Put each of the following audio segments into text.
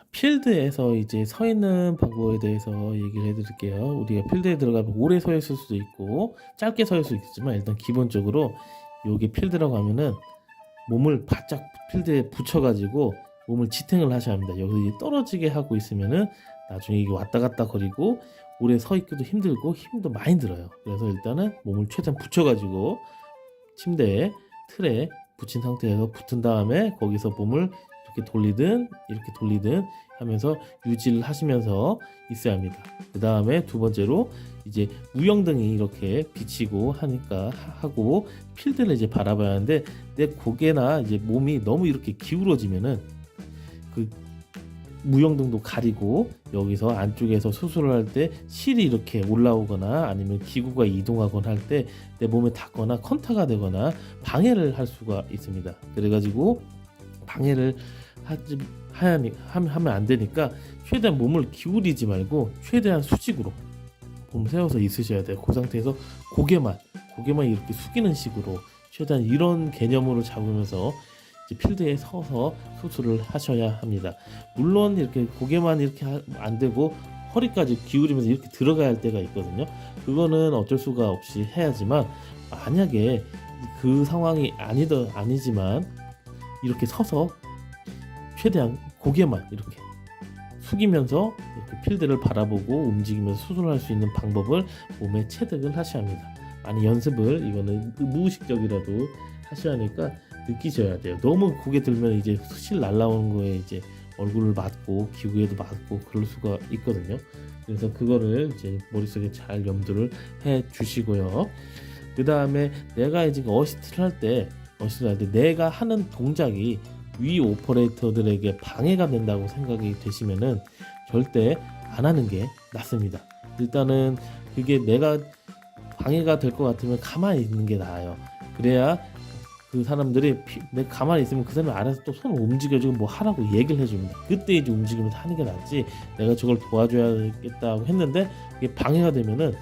자, 필드에서 이제 서 있는 방법에 대해서 얘기를 해드릴게요. 우리가 필드에 들어가면 오래 서 있을 수도 있고 짧게 서 있을 수 있지만 일단 기본적으로 여기 필드라고 하면은 몸을 바짝 필드에 붙여가지고 몸을 지탱을 하셔야 합니다. 여기서 떨어지게 하고 있으면은 나중에 이게 왔다 갔다 거리고 오래 서 있기도 힘들고 힘도 많이 들어요. 그래서 일단은 몸을 최대한 붙여가지고 침대에 틀에 붙인 상태에서 붙은 다음에 거기서 몸을 이렇게 돌리든 이렇게 돌리든 하면서 유지를 하시면서 있어야 합니다. 그 다음에 두 번째로 이제 무영등이 이렇게 비치고 하니까 하- 하고 필드를 이제 바라봐야 하는데 내 고개나 이제 몸이 너무 이렇게 기울어지면은 그 무영등도 가리고 여기서 안쪽에서 수술을 할 때 실이 이렇게 올라오거나 아니면 기구가 이동하거나 할 때 내 몸에 닿거나 컨타가 되거나 방해를 할 수가 있습니다. 그래가지고 방해를 하지 하면 안 되니까 최대한 몸을 기울이지 말고 최대한 수직으로 몸 세워서 있으셔야 돼요. 그 상태에서 고개만 고개만 이렇게 숙이는 식으로 최대한 이런 개념으로 잡으면서 필드에 서서 수술을 하셔야 합니다. 물론 이렇게 고개만 이렇게 하- 안 되고 허리까지 기울이면서 이렇게 들어가야 할 때가 있거든요. 그거는 어쩔 수가 없이 해야지만 만약에 그 상황이 아니더 아니지만 이렇게 서서 최대한 고개만 이렇게 숙이면서 이렇게 필드를 바라보고 움직이면서 수술할 수 있는 방법을 몸에 체득을 하셔야 합니다. 많이 연습을 이거는 무의식적이라도 하셔야 하니까 느끼셔야 돼요. 너무 고개 들면 이제 실 날라오는 거에 이제 얼굴을 맞고 기구에도 맞고 그럴 수가 있거든요. 그래서 그거를 이제 머릿속에 잘 염두를 해 주시고요. 그 다음에 내가 이제 어시스트를 할 때, 어시스트를 할때 내가 하는 동작이 위 오퍼레이터들에게 방해가 된다고 생각이 되시면은 절대 안 하는 게 낫습니다. 일단은 그게 내가 방해가 될 것 같으면 가만히 있는 게 나아요. 그래야 그 사람들이 피- 내가 가만히 있으면 그 사람이 알아서 또 손을 움직여주고 뭐 하라고 얘기를 해줍니다. 그때 이제 움직이면서 하는 게 낫지. 내가 저걸 도와줘야겠다고 했는데 이게 방해가 되면은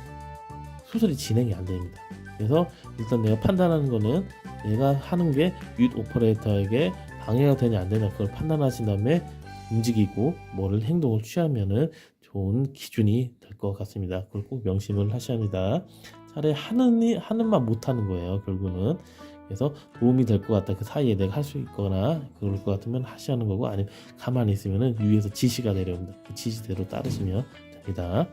수술이 진행이 안 됩니다. 그래서 일단 내가 판단하는 거는 내가 하는 게 윗 오퍼레이터에게 방해가 되냐 안 되냐 그걸 판단하신 다음에 움직이고 뭐를 행동을 취하면은 좋은 기준이 될 것 같습니다. 그걸 꼭 명심을 하셔야 합니다. 차라리 하는 이 하는 만 못하는 거예요. 결국은 그래서 도움이 될 것 같다. 그 사이에 내가 할 수 있거나 그럴 것 같으면 하시는 거고 아니면 가만히 있으면은 위에서 지시가 내려옵니다. 그 지시대로 따르시면 됩니다.